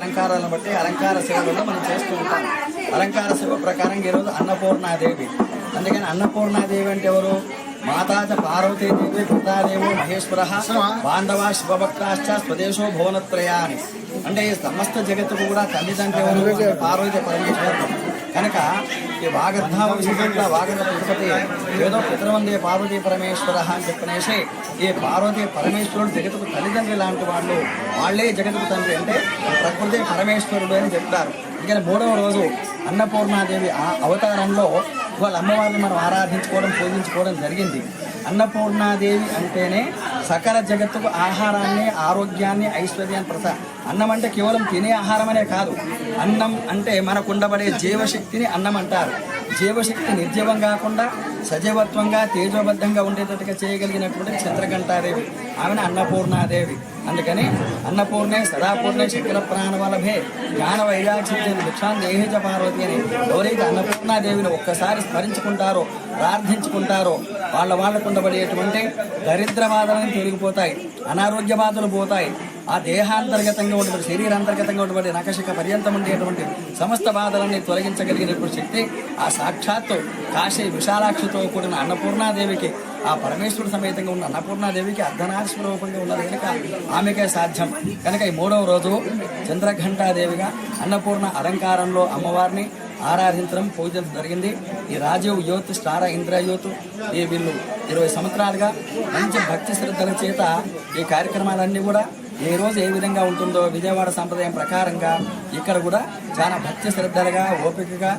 అలంకారాలను బట్టి అలంకార సేవలను మనం చేస్తూ ఉంటాం. అలంకార సేవ ప్రకారం ఈరోజు అన్నపూర్ణాదేవి. అందుకని అన్నపూర్ణాదేవి అంటే ఎవరు? మాతాచ పార్వతీదేవి పితాదేవో మహేశ్వర బాంధవ శివభక్తాశ్చ స్వదేశో భువనత్రయ అని అంటే ఈ సమస్త జగత్తుకు కూడా తల్లిదండ్రులు పార్వతి పరమేశ్వరుడు. కనుక ఈ వాగర్ధామ విశేషంగా వాగర్ధ తిరుపతి ఏదో పితృవందే పార్వతీ పరమేశ్వర అని చెప్పనేసి ఈ పార్వతీ పరమేశ్వరుడు జగత్తుకు తల్లిదండ్రి లాంటి వాళ్ళు వాళ్ళే జగత్తుకు తండ్రి అంటే ప్రకృతి పరమేశ్వరుడు అని చెప్తారు. ఇక మూడవ రోజు అన్నపూర్ణాదేవి ఆ అవతారంలో వాళ్ళ అమ్మవారిని మనం ఆరాధించుకోవడం పూజించుకోవడం జరిగింది. అన్నపూర్ణాదేవి అంటేనే సకల జగత్తుకు ఆహారాన్ని ఆరోగ్యాన్ని ఐశ్వర్యాన్ని ప్రసా అన్నం అంటే కేవలం తినే ఆహారమనే కాదు. అన్నం అంటే మనకుండబడే జీవశక్తిని అన్నం అంటారు. జీవశక్తి నిర్జీవం కాకుండా సజీవత్వంగా తేజోబద్ధంగా ఉండేటట్టుగా చేయగలిగినటువంటి చంద్రఘంటాదేవి ఆమెను అన్నపూర్ణాదేవి. అందుకని అన్నపూర్ణే సదాపూర్ణే శంకర ప్రాణవలభే. జ్ఞాన వైరాక్షిత్యం భిక్షాన్ దేహిజ పార్వతి అని ఎవరైతే అన్నపూర్ణాదేవిని ఒక్కసారి స్మరించుకుంటారో ప్రార్థించుకుంటారో వాళ్ళ వాళ్ళకు ఉండబడేటువంటి దరిద్ర బాధలను తొలగిపోతాయి అనారోగ్య బాధలు పోతాయి. ఆ దేహాంతర్గతంగా ఉండబడి శరీరాంతర్గతంగా ఉండబడి నకశిక పర్యంతం ఉండేటువంటి సమస్త బాధలన్నీ తొలగించగలిగినటువంటి శక్తి ఆ సాక్షాత్తు కాశీ విశాలాక్షితో కూడిన అన్నపూర్ణాదేవికి ఆ పరమేశ్వరుడు సమేతంగా ఉన్న అన్నపూర్ణాదేవికి అర్ధనాశ్వరూపంగా ఉన్నది కనుక ఆమెకే సాధ్యం. కనుక ఈ మూడవ రోజు చంద్రఘంటాదేవిగా అన్నపూర్ణ అలంకారంలో అమ్మవారిని ఆరాధించడం పూజించడం జరిగింది. ఈ Rajiv youth star Indra youth ఈ వీళ్ళు ఇరవై సంవత్సరాలుగా మంచి భక్తి శ్రద్ధల చేత ఈ కార్యక్రమాలన్నీ కూడా ఏ రోజు ఏ విధంగా ఉంటుందో విజయవాడ సంప్రదాయం ప్రకారంగా ఇక్కడ కూడా చాలా భక్తి శ్రద్ధలుగా ఓపికగా